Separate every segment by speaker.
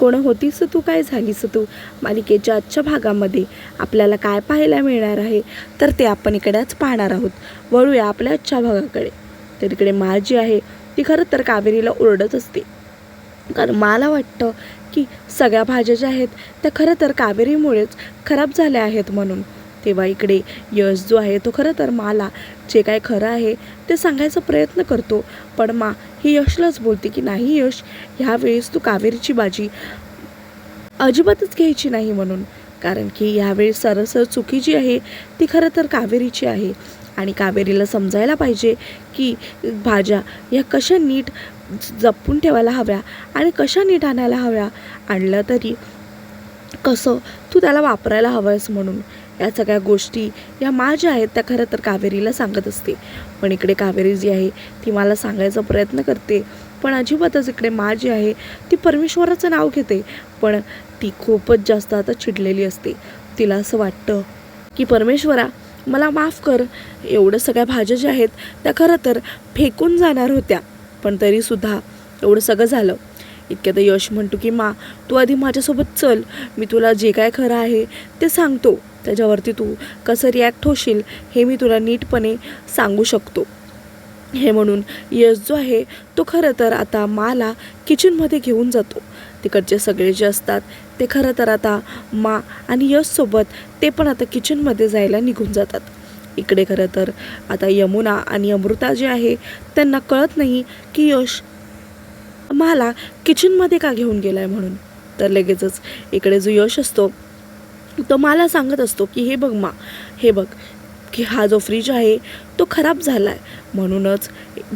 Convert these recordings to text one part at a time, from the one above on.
Speaker 1: कोण होतीस तू? काय झालीस तू? मालिकेच्या आजच्या भागामध्ये आपल्याला काय पाहायला मिळणार आहे? तर ते आपण इकडेच पाहणार आहोत. वळूया आपल्या आजच्या भागाकडे. तर इकडे मा जी आहे ती खरं तर कावेरीला ओरडत असते. कारण मला वाटतं की सगळ्या भाज्या ज्या आहेत त्या खरं तर कावेरीमुळेच खराब झाल्या आहेत म्हणून. तेव्हा इकडे यश जो आहे तो खरं तर माला जे काय खरं आहे ते सांगायचा प्रयत्न करतो. पण मा ही यशलाच बोलते की नाही यश ह्यावेळेस तू कावेरीची बाजी अजिबातच घ्यायची नाही म्हणून. कारण की यावेळी सरसर चुकी जी आहे ती खरं तर कावेरीची आहे. आणि कावेरीला समजायला पाहिजे की भाज्या या कशा नीट जपून ठेवायला हव्या आणि कशा नीट आणायला हव्या. आणलं तरी कसं तू त्याला वापरायला हवं आहेस म्हणून. या सगळ्या गोष्टी या मा ज्या आहेत त्या खरं तर कावेरीला सांगत असते. पण इकडे कावेरी जी आहे ती मला सांगायचा प्रयत्न करते. पण अजिबातच इकडे मा जी आहे ती परमेश्वराचं नाव घेते. पण ती खूपच जास्त आता चिडलेली असते. तिला असं वाटतं की परमेश्वरा मला माफ कर. एवढं सगळ्या भाज्या ज्या आहेत त्या खरं तर फेकून जाणार होत्या. पण तरीसुद्धा एवढं सगळं झालं. इतक्यात यश म्हणतो की मा तू आधी माझ्यासोबत चल. मी तुला जे काय खरं आहे ते सांगतो. त्याच्यावरती तू कसं रिॲक्ट होशील हे मी तुला नीटपणे सांगू शकतो. हे म्हणून यश जो आहे तो खरं तर आता माला किचनमध्ये घेऊन जातो. तिकडचे सगळे जे असतात ते खरं तर आता मा आणि यशसोबत ते पण आता किचनमध्ये जायला निघून जातात. इकडे खरं तर आता यमुना आणि अमृता जे आहे त्यांना कळत नाही की यश मला किचनमध्ये का घेऊन गेला आहे म्हणून. तर लगेचच इकडे जो यश असतो तर मला सांगत असतो की हे बघ मा हे बघ की हा जो फ्रीज आहे तो खराब झाला आहे म्हणूनच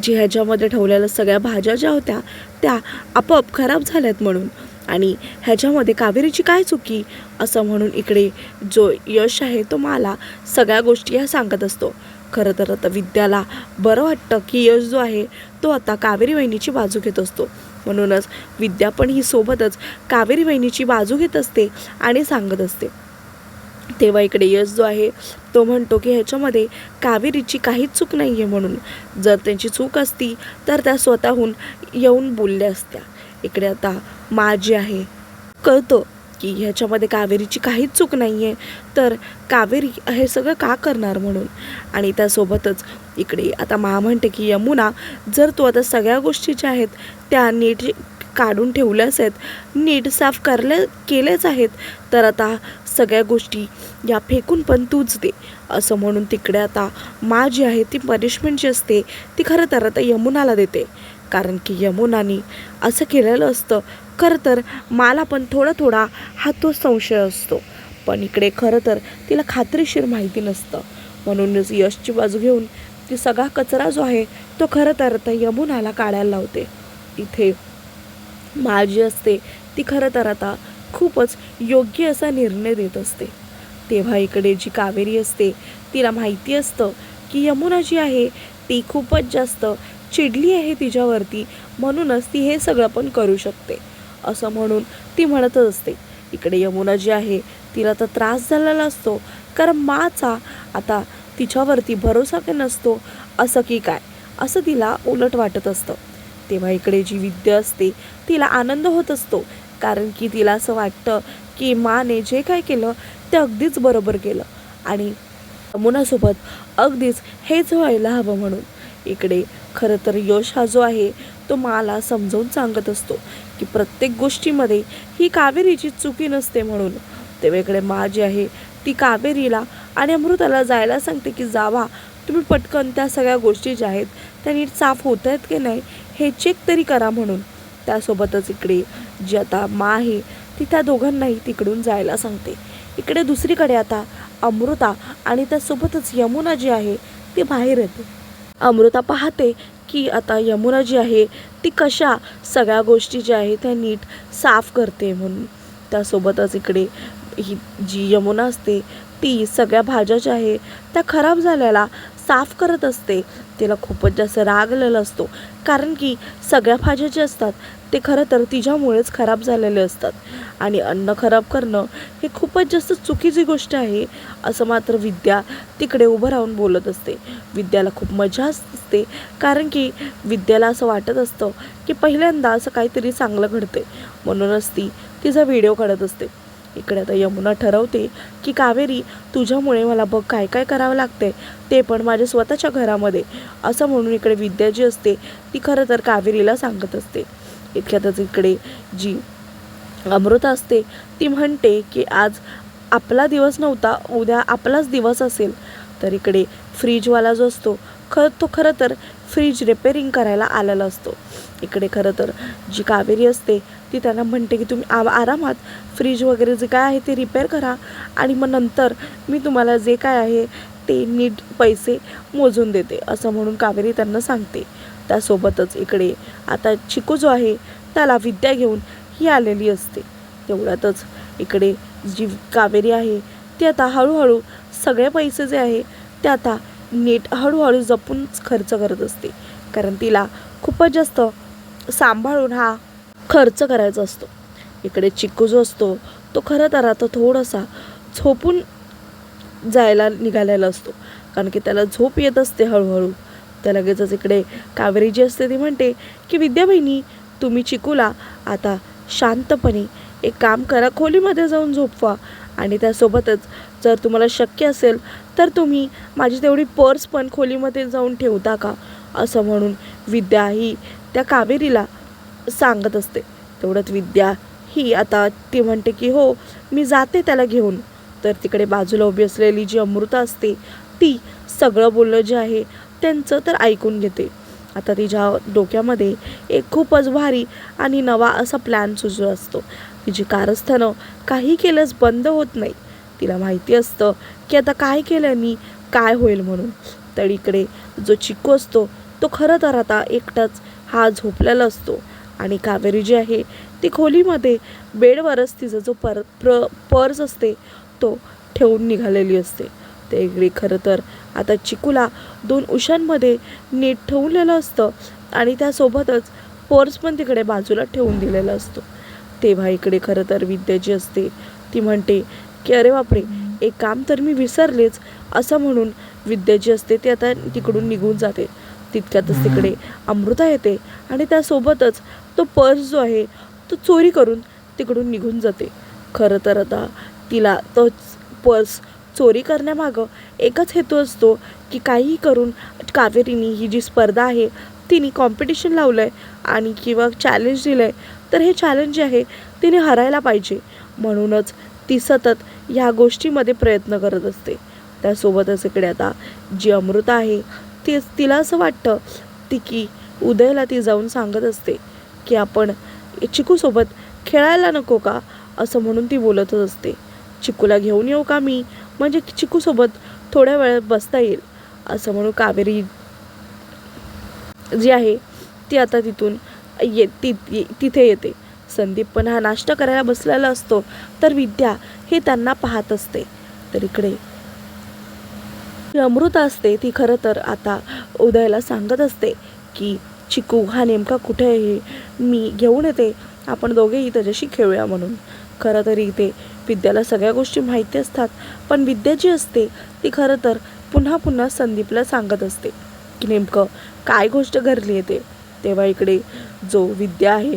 Speaker 1: जे ह्याच्यामध्ये ठेवलेल्या सगळ्या भाज्या ज्या होत्या त्या आपोआप खराब झाल्यात म्हणून. आणि ह्याच्यामध्ये कावेरीची काय चुकी? असं म्हणून इकडे जो यश आहे तो मला सगळ्या गोष्टी ह्या सांगत असतो. खरं तर आता विद्याला बरं वाटतं की यश जो आहे तो आता कावेरी वहिनीची बाजू घेत असतो. म्हणूनच विद्या पण ही सोबतच कावेरी वहिनीची बाजू घेत असते आणि सांगत असते. तेव्हा इकडे यश जो आहे तो म्हणतो की ह्याच्यामध्ये कावेरीची काहीच चूक नाही आहे म्हणून. जर त्यांची चूक असती तर त्या स्वतःहून येऊन बोलल्या असत्या. इकडे आता माझी आहे कळतं की ह्याच्यामध्ये कावेरीची काहीच चूक नाही आहे तर कावेरी हे सगळं का करणार म्हणून? आणि त्यासोबतच इकडे आता मा म्हणते की यमुना जर तू आता सगळ्या गोष्टी ज्या आहेत त्या नीट काढून ठेवल्याच आहेत नीट साफ करल्या केलेच आहेत तर आता सगळ्या गोष्टी या फेकून पण तूच दे. असं म्हणून तिकडे आता मा जी आहे ती पनिशमेंट जी असते ती खरं तर आता यमुनाला देते. कारण की यमुनानी असं केलेलं असतं. खरं तर मला पण थोडा थोडा हा तो संशय असतो. पण इकडे खरं तर तिला खात्रीशीर माहिती नसतं. म्हणूनच यशची बाजू घेऊन ती सगळा कचरा जो आहे तो खरं तर आता यमुनाला काढायला लावते. इथे माझी असते ती खरं तर आता खूपच योग्य असा निर्णय देत असते. तेव्हा इकडे जी कावेरी असते तिला माहिती असतं की यमुना जी आहे ती खूपच जास्त चिडली आहे तिच्यावरती म्हणूनच ती हे सगळं पण करू शकते. असं म्हणून ती म्हणतच असते इकडे यमुना जी आहे तिला तर त्रास झालेला असतो कारण माचा आता तिच्यावरती भरोसा का नसतो असं की काय? असं तिला उलट वाटत असतं. तेव्हा इकडे जी विद्या असते तिला आनंद होत असतो कारण की तिला असं वाटतं की माने जे काय केलं ते अगदीच बरोबर केलं. आणि यमुनासोबत अगदीच हेच व्हायला हवं म्हणून. इकडे खरं तर यश हा जो आहे तो मला समजावून सांगत असतो की प्रत्येक गोष्टीमध्ये ही कावेरीची चुकी नसते म्हणून. तेव्हा मा जी आहे ती कावेरीला आणि अमृताला जायला सांगते की जावा तुम्ही पटकन त्या सगळ्या गोष्टी ज्या आहेत त्या नीट साफ होत आहेत की नाही हे चेक तरी करा म्हणून. त्यासोबतच इकडे जी आता मा आहे ती त्या दोघांनाही तिकडून जायला सांगते. इकडे दुसरीकडे आता अमृता आणि त्यासोबतच यमुना जी आहे ती बाहेर येते. अमृता पाहते की आता यमुना जी आहे ती कशा सगळ्या गोष्टी ज्या आहे त्या नीट साफ करते म्हणून. त्यासोबतच इकडे ही जी यमुना असते ती सगळ्या भाज्या ज्या आहे त्या खराब झालेला साफ करत असते. तिला खूपच जास्त राग आलेला असतो. कारण की सगळ्या भाज्या ज्या असतात ते खरं तर तिच्यामुळेच खराब झालेले असतात. आणि अन्न खराब करणं हे खूपच जास्त चुकीची गोष्ट आहे असं मात्र विद्या तिकडे उभं राहून बोलत असते. विद्याला खूप मजा असते कारण की विद्याला असं वाटत असतं की पहिल्यांदा असं काहीतरी चांगलं घडते म्हणूनच ती तिचा व्हिडिओ काढत असते. इकडे आता यमुना ठरवते की कावेरी तुझ्यामुळे मला बघ काय काय करावं लागतंय. ते पण माझ्या स्वतःच्या घरामध्ये. असं म्हणून इकडे विद्या जी असते ती खरं तर कावेरीला सांगत असते. इतक्यातच इकडे जी अमृता असते ती म्हणते की आज आपला दिवस नव्हता उद्या आपलाच दिवस असेल. तर इकडे फ्रीजवाला जो असतो खर तो खरं तर फ्रीज रिपेअरिंग करायला आलेला असतो. इकडे खरं तर जी कावेरी असते ती त्यांना म्हणते की तुम्ही आ आरामात फ्रीज वगैरे जे काय आहे ते रिपेअर करा. आणि मग नंतर मी तुम्हाला जे काय आहे ते नीट पैसे मोजून देते असं म्हणून कावेरी त्यांना सांगते. त्यासोबतच इकडे. आता चिकू जो आहे त्याला विद्या घेऊन ही आलेली असते. तेवढ्यातच इकडे जी कावेरी आहे ती आता हळूहळू सगळे पैसे जे आहे ते आता नीट हळूहळू जपूनच खर्च करत असते. कारण तिला खूपच जास्त सांभाळून हा खर्च करायचा असतो. इकडे चिक्कू जो असतो तो खरं तर आता थोडासा झोपून जायला निघालेला असतो. कारण की त्याला झोप येत असते हळूहळू. तर लगेचच इकडे कावेरी जी असते ती म्हणते की विद्याबहिनी तुम्ही चिकूला आता शांतपणे एक काम करा खोलीमध्ये जाऊन झोपवा. आणि त्यासोबतच जर तुम्हाला शक्य असेल तर तुम्ही माझी तेवढी पर्स पण खोलीमध्ये जाऊन ठेवता का? असं म्हणून विद्या ही त्या कावेरीला सांगत असते. तेवढ्यात विद्या ही आता ती म्हणते की हो मी जाते त्याला घेऊन. तर तिकडे बाजूला उभी असलेली जी अमृता असते ती सगळं बोलणं जे आहे त्यांचं तर ऐकून घेते. आता तिच्या डोक्यामध्ये एक खूपच भारी आणि नवा असा प्लॅन सुचू असतो. तिची कारस्थानं काही केलंच बंद होत नाही. तिला माहिती असतं की आता काय केल्याने काय होईल म्हणून. तर इकडे जो चिक्कू असतो तो खरं तर आता एकटाच हा झोपलेला असतो. आणि कावेरी जी आहे ती खोलीमध्ये बेडवरच तिचा जो पर प्र पर्स असते तो ठेवून निघालेली असते. ते इकडे खरं तर आता चिकूला दोन उशांमध्ये नीट ठेवलेलं असतं आणि त्यासोबतच पर्स पण तिकडे बाजूला ठेवून दिलेला असतो. तेव्हा इकडे खरं तर विद्या जी असते. ती म्हणते की अरे बापरे एक काम तर मी विसरलेच. असं म्हणून विद्या जी असते ती आता तिकडून निघून जाते. तितक्यातच तिकडे अमृता येते आणि त्यासोबतच तो पर्स जो आहे तो चोरी करून तिकडून निघून जाते. खरं तर आता तिला तोच पर्स चोरी करण्यामागं एकच हेतू असतो की काहीही करून कावेरीनी ही जी स्पर्धा आहे तिने कॉम्पिटिशन लावलं आहे आणि किंवा चॅलेंज दिलं आहे तर हे चॅलेंज जे आहे तिने हरायला पाहिजे. म्हणूनच ती सतत ह्या गोष्टीमध्ये प्रयत्न करत असते. त्यासोबतच इकडे आता जी अमृता आहे ती तिला असं वाटतं ती की उदयला ती जाऊन सांगत असते की आपण चिकूसोबत खेळायला नको का असं म्हणून ती बोलतच असते. चिकूला घेऊन येऊ का मी? म्हणजे चिकूसोबत थोड्या वेळात बसता येईल. असं म्हणून कावेरी जी आहे ती आता तिथून ये ती तिथे येते. संदीप पण हा नाश्ता करायला बसलेला असतो तर विद्या हे त्यांना पाहत असते. तर इकडे जी अमृता असते ती खरं तर आता उदयला सांगत असते की चिकू हा नेमका कुठे आहे? मी घेऊन येते. आपण दोघेही त्याच्याशी खेळूया म्हणून. खरं तर इथे विद्याला सगळ्या गोष्टी माहिती असतात पण विद्या जी असते ती खरं तर पुन्हा पुन्हा संदीपला सांगत असते. की नेमकं काय गोष्ट घडली येते तेव्हा इकडे जो विद्या आहे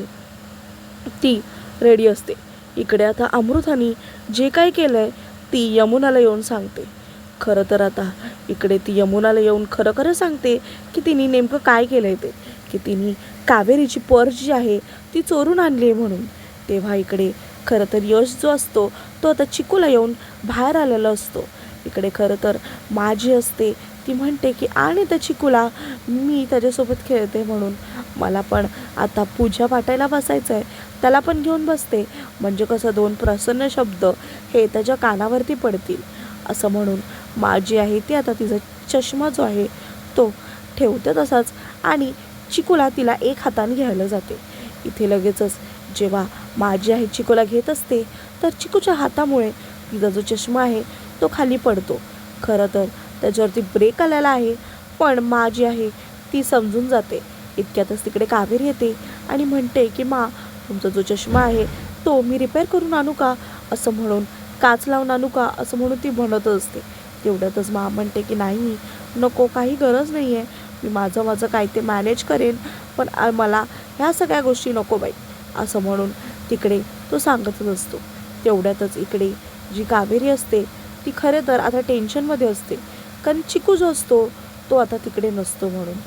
Speaker 1: ती रेडी असते. इकडे आता अमृतानी जे काय केलं आहे ती यमुनाला येऊन सांगते. खरं तर आता इकडे ती यमुनाला येऊन खरं खरं सांगते की तिने नेमकं काय केलं आहे ते? की तिने कावेरीची पर्स जी आहे ती चोरून आणली आहे म्हणून. तेव्हा इकडे खरं तर यश जो असतो तो आता चिकूला येऊन बाहेर आलेला असतो. इकडे खरं तर माझी असते ती म्हणते की आणि त्या चिकूला मी त्याच्यासोबत खेळते म्हणून. मला पण आता पूजा वाटायला बसायचं आहे त्याला पण घेऊन बसते. म्हणजे कसं दोन प्रसन्न शब्द हे त्याच्या कानावरती पडतील. असं म्हणून माझी आहे ती आता तिचा चष्मा जो आहे तो ठेवते तसाच आणि चिकूला तिला एक हाताने घ्यायला जाते. इथे लगेचच जेव्हा माझी आहे चिकूला घेत असते तर चिकूच्या हातामुळे तिचा जो चष्मा आहे तो खाली पडतो. खरं तर त्याच्यावरती ब्रेक आलेला आहे पण माझी आहे ती समजून जाते. इतक्यातच तिकडे कावेरी येते आणि म्हणते की मा तुमचा जो चष्मा आहे तो मी रिपेअर करून आणू का? असं म्हणून काच लावून आणू का? असं म्हणून ती म्हणतच असते. तेवढ्यातच मा म्हणते की नाही नको काही गरज नाही आहे मी माझं माझं काय ते मॅनेज करेन पण मला ह्या सगळ्या गोष्टी नको बाई. असं म्हणून तिकडे तो सांगतच असतो. तेवढ्यातच इकडे जी कावेरी असते ती खरे तर आता टेन्शनमध्ये असते. कारण चिकू जो असतो तो आता तिकडे नसतो म्हणून.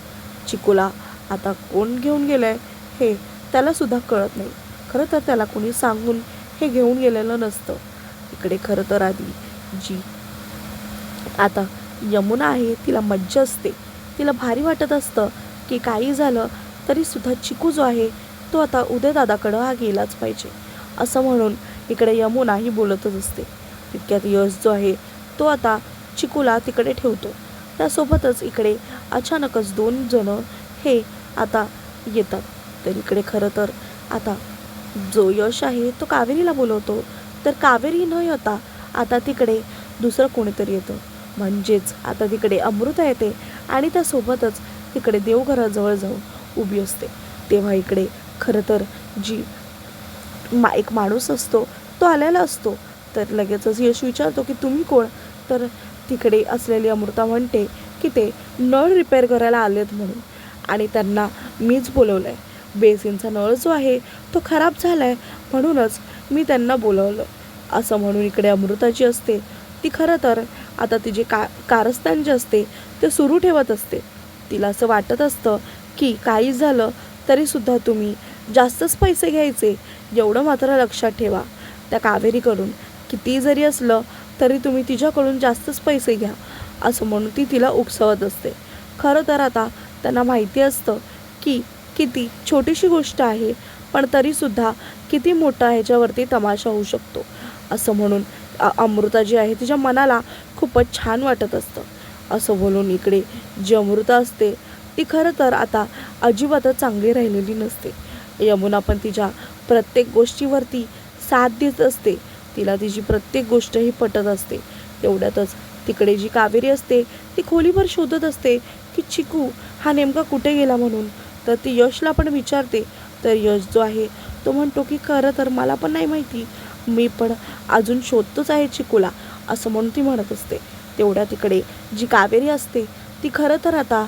Speaker 1: चिकूला आता कोण घेऊन गेलं आहे हे त्यालासुद्धा कळत नाही. खरं तर त्याला कोणी सांगून हे घेऊन गेलेलं नसतं. इकडे खरं तर आधी जी आता यमुना आहे तिला मज्जा असते. तिला भारी वाटत असतं की काही झालं तरीसुद्धा चिकू जो आहे तो आता उदयदादाकडं हा गेलाच पाहिजे. असं म्हणून इकडे यमुना ही बोलतच असते. तितक्यात यश जो आहे तो आता चिकूला तिकडे ठेवतो. त्यासोबतच इकडे अचानकच दोन जणं हे आता येतात. तर इकडे खरं तर आता जो यश आहे तो कावेरीला बोलवतो. तर कावेरी न येता आता तिकडे दुसरं कोणीतरी येतं. म्हणजेच आता तिकडे अमृता येते आणि त्यासोबतच तिकडे देवघराजवळ जाऊन उभी असते. तेव्हा इकडे खरं तर जी मा एक माणूस असतो तो आलेला असतो. तर लगेचच यश विचारतो की तुम्ही कोण? तर तिकडे असलेली अमृता म्हणते की ते नळ रिपेअर करायला आलेत म्हणून. आणि त्यांना मीच बोलवलं आहे बेसिनचा नळ जो आहे तो खराब झाला आहे म्हणूनच मी त्यांना बोलवलं. असं म्हणून इकडे अमृता जी असते. ती खरं तर आता तिचे का कारस्थान जे असते ते सुरू ठेवत असते. तिला असं वाटत असतं की काही झालं तरीसुद्धा तुम्ही जास्तच पैसे घ्यायचे. एवढं मात्र लक्षात ठेवा. त्या कावेरीकडून किती जरी असलं तरी तुम्ही तिच्याकडून जास्तच पैसे घ्या असं म्हणून ती तिला उकसवत असते. खरं तर आता त्यांना माहिती असतं की किती छोटीशी गोष्ट आहे पण तरीसुद्धा किती मोठा ह्याच्यावरती तमाशा होऊ शकतो असं म्हणून अमृता जी आहे तिच्या मनाला खूपच छान वाटत असतं. असं बोलून इकडे जी अमृता असते ती खरं तर आता अजिबातच चांगली राहिलेली नसते. यमुना पण तिच्या प्रत्येक गोष्टीवरती साथ देत असते. तिला तिची प्रत्येक गोष्ट ही पटत असते. तेवढ्यातच तिकडे जी कावेरी असते ती खोलीभर शोधत असते की चिकू हा नेमका कुठे गेला म्हणून. तर ती यशला पण विचारते. तर यश जो आहे तो म्हणतो की खरं तर मला पण नाही माहिती. मी पण अजून शोधतोच आहे चिकूला असं म्हणून ती म्हणत असते. तेवढ्या तिकडे जी कावेरी असते ती खरं तर आता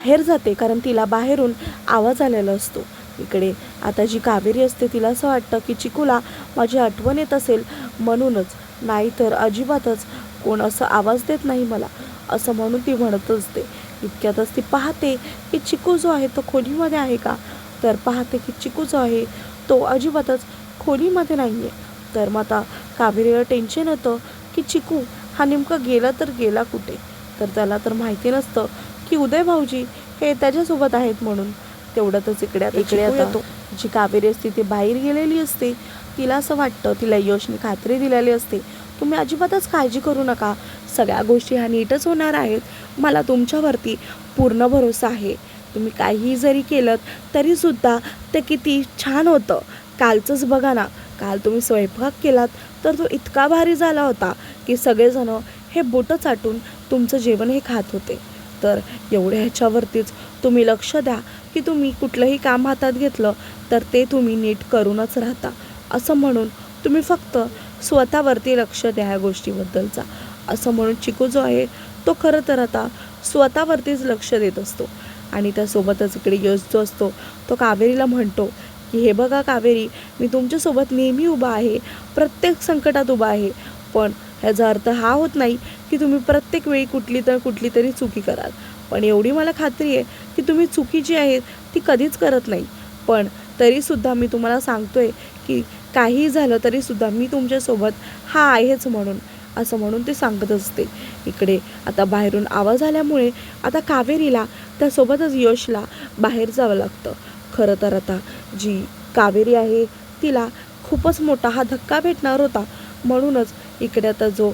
Speaker 1: बाहेर जाते कारण तिला बाहेरून आवाज आलेला असतो. इकडे. आता जी कावेरी असते तिला असं वाटतं की चिकूला माझी आठवण येत असेल म्हणूनच. नाहीतर अजिबातच कोण असं आवाज देत नाही मला. असं म्हणून ती म्हणत असते. इतक्यातच ती पाहते की चिकू जो आहे तो खोलीमध्ये आहे का? तर पाहते की चिकू जो आहे तो अजिबातच खोलीमध्ये नाही आहे तर मग आता कावेरीला टेन्शन येतं की चिकू हा नेमका गेला तर गेला कुठे? तर त्याला तर माहिती नसतं की उदय भाऊजी हे त्याच्यासोबत आहेत म्हणून. तेवढ्यातच इकडे इकडे आता जी कावेरी असते ती बाहेर गेलेली असते तिला असं वाटतं तिला यशने खात्री दिलेली असते. तुम्ही अजिबातच काळजी करू नका. सगळ्या गोष्टी ह्या नीटच होणार आहेत. मला तुमच्यावरती पूर्ण भरोसा आहे. तुम्ही काहीही जरी केलं तरीसुद्धा ते किती छान होतं. कालचंच बघा ना. काल तुम्ही स्वयंपाक केलात तर तो इतका भारी झाला होता की सगळेजणं हे बोटं चाटून तुमचं जेवण हे खात होते. तर एवढ्या ह्याच्यावरतीच तुम्ही लक्ष द्या की तुम्ही कुठलंही काम हातात घेतलं तर ते तुम्ही नीट करूनच राहता. असं म्हणून तुम्ही फक्त स्वतःवरती लक्ष द्या ह्या गोष्टीबद्दलचा. असं म्हणून चिकू जो आहे तो खरं तर आता स्वतःवरतीच लक्ष देत असतो. आणि त्यासोबतच इकडे यश जो असतो तो कावेरीला म्हणतो की हे बघा कावेरी मी तुमच्यासोबत नेहमी उभा आहे प्रत्येक संकटात उभा आहे पण ह्याचा अर्थ हा होत नाही की तुम्ही प्रत्येक वेळी कुठली तर कुठली तरी चुकी कराल. पण एवढी मला खात्री आहे की तुम्ही चुकी जी आहे ती कधीच करत नाही. पण तरीसुद्धा मी तुम्हाला सांगतोय की काही झालं तरीसुद्धा मी तुमच्यासोबत हा आहेच म्हणून असं म्हणून ते सांगत असते. इकडे आता बाहेरून आवाज आल्यामुळे आता कावेरीला त्यासोबतच यशला बाहेर जावं लागतं. खरं तर आता जी कावेरी आहे तिला खूपच मोठा हा धक्का भेटणार होता. म्हणूनच इकडे आता जो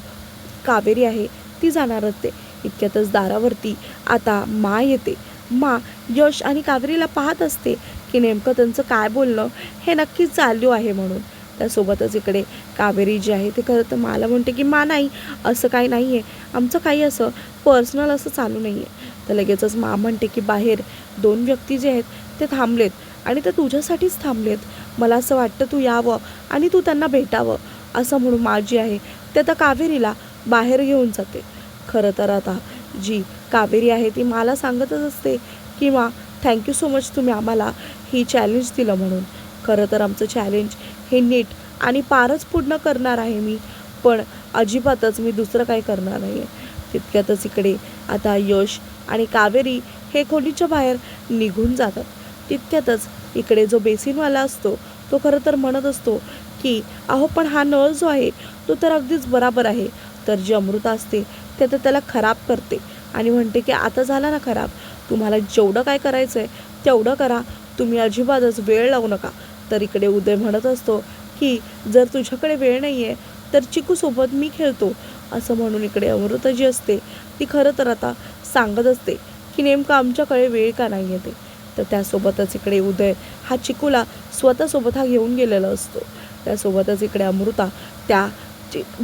Speaker 1: कावेरी आहे ती जाणार असते. इतक्यातच दारावरती आता मा येते. मा यश आणि कावेरीला पाहत असते की नेमकं त्यांचं काय बोलणं हे नक्कीच चालू आहे म्हणून. त्यासोबतच इकडे कावेरी जी आहे ते खरं तर मला म्हणते की मा नाही असं काही नाही आहे आमचं काही असं पर्सनल असं चालू नाही आहे तर लगेचच मा म्हणते की बाहेर दोन व्यक्ती जे आहेत ते थांबलेत आणि ते तुझ्यासाठीच थांबलेत. मला असं वाटतं तू यावं आणि तू त्यांना भेटावं. असं म्हणून मा जी आहे ते आता कावेरीला बाहेर घेऊन जाते. खरं तर आता जी कावेरी आहे ती मला सांगतच असते किंवा थँक्यू सो मच तुम्ही आम्हाला ही चॅलेंज दिलं म्हणून. खरं तर आमचं चॅलेंज हे नीट आणि पारच पूर्ण करणार आहे मी पण अजिबातच मी दुसरं काही करणार नाही आहे तितक्यातच इकडे आता यश आणि कावेरी हे खोलीच्या बाहेर निघून जातात. तितक्यातच इकडे जो बेसिनवाला असतो तो खरं तर म्हणत असतो की अहो पण हा नळ जो आहे तो तर अगदीच बराबर आहे. तर जी अमृता असते ते तर त्याला खराब करते. आणि म्हणते की आता झाला ना खराब. तुम्हाला जेवढं काय करायचं आहे तेवढं करा. तुम्ही अजिबातच वेळ लावू नका. तर इकडे उदय म्हणत असतो की जर तुझ्याकडे वेळ नाही आहे तर चिकूसोबत मी खेळतो. असं म्हणून इकडे अमृता जी असते. ती खरं तर आता सांगत असते की नेमकं आमच्याकडे वेळ का नाही येते? तर त्यासोबतच इकडे उदय हा चिकूला स्वतःसोबत हा घेऊन गेलेला असतो. त्यासोबतच इकडे अमृता त्या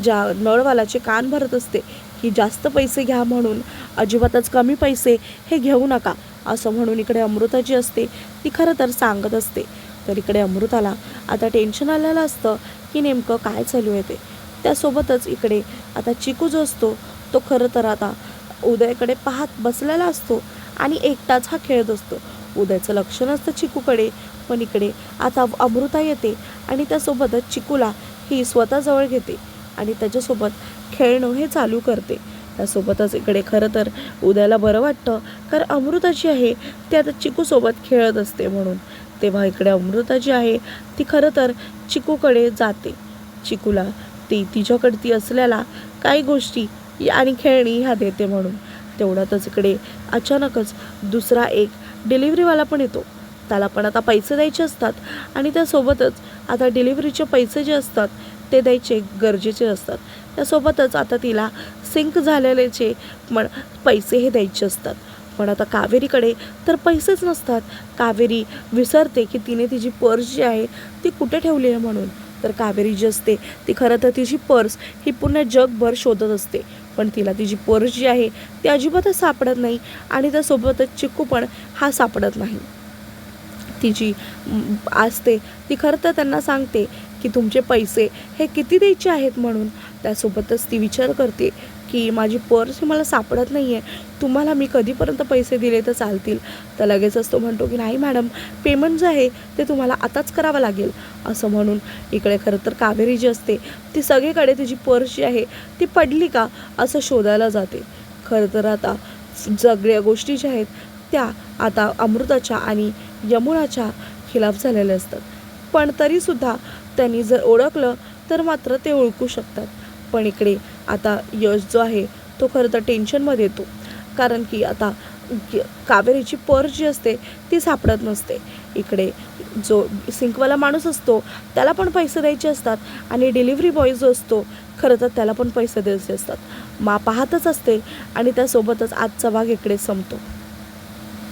Speaker 1: ज्या नळवालाचे कान भरत असते की जास्त पैसे घ्या म्हणून अजिबातच कमी पैसे हे घेऊ नका असं म्हणून इकडे अमृता जी असते ती खरं तर सांगत असते. तर इकडे अमृताला आता टेन्शन आलेलं असतं की नेमकं काय चालू आहे ते. त्यासोबतच इकडे आता चिकू जो असतो तो खरं तर आता उदयकडे पाहत बसलेला असतो आणि एकटाच हा खेळत असतो. उदयचं लक्ष नसतं चिकूकडे पण इकडे आता अमृता येते आणि त्यासोबतच चिकूला ही स्वतःजवळ घेते आणि त्याच्यासोबत खेळणं हे चालू करते. त्यासोबतच इकडे खरं तर उद्याला बरं वाटतं कारण अमृता जी आहे ती आता चिकूसोबत खेळत असते म्हणून. तेव्हा इकडे अमृता जी आहे ती खरं तर चिकूकडे जाते. चिकूला ती तिच्याकडे असलेल्या काही गोष्टी आणि खेळणी ह्या देते म्हणून. तेवढ्यातच इकडे अचानकच दुसरा एक डिलिव्हरीवाला पण येतो. त्याला पण आता पैसे द्यायचे असतात आणि त्यासोबतच आता डिलिव्हरीचे पैसे जे असतात ते द्यायचे गरजेचे असतात. त्यासोबतच आता तिला सिंक झालेल्याचे पण पैसे हे द्यायचे असतात. पण आता कावेरीकडे तर पैसेच नसतात. कावेरी विसरते की तिने तिची पर्स जी आहे ती कुठे ठेवली आहे म्हणून? तर कावेरी जी असते ती खरं तर तिची पर्स ही पूर्ण जगभर शोधत असते. पण तिला तिची पर्स जी आहे ती अजिबातच सापडत नाही आणि त्यासोबतच चिकू पण हा सापडत नाही. तिची असते ती खरं तर त्यांना सांगते की तुमचे पैसे हे किती द्यायचे आहेत म्हणून? त्यासोबतच ती विचार करते की माझी पर्स ही मला सापडत नाही आहे तुम्हाला मी कधीपर्यंत पैसे दिले तर चालतील? तर लगेचच तो म्हणतो की नाही मॅडम पेमेंट जे आहे ते तुम्हाला आताच करावं लागेल. असं म्हणून इकडे खरं तर कावेरी जी असते ती सगळीकडे तिची पर्स जी आहे ती पडली का? असं शोधायला जाते. खरं तर आता सगळ्या गोष्टी ज्या आहेत त्या आता अमृताच्या आणि यमुनाच्या खिलाफ झालेल्या असतात. पण तरीसुद्धा त्यांनी जर ओळखलं तर मात्र ते ओळखू शकतात. पण इकडे आता यश जो आहे तो खरं तर टेन्शनमध्ये येतो. कारण की आता कावेरीची पर्स जी असते ती सापडत नसते. इकडे जो सिंकवाला माणूस असतो त्याला पण पैसे द्यायचे असतात आणि डिलिव्हरी बॉय जो असतो खरं तर त्याला पण पैसे द्यायचे असतात. मा पाहतच असते आणि त्यासोबतच आजचा भाग इकडे संपतो.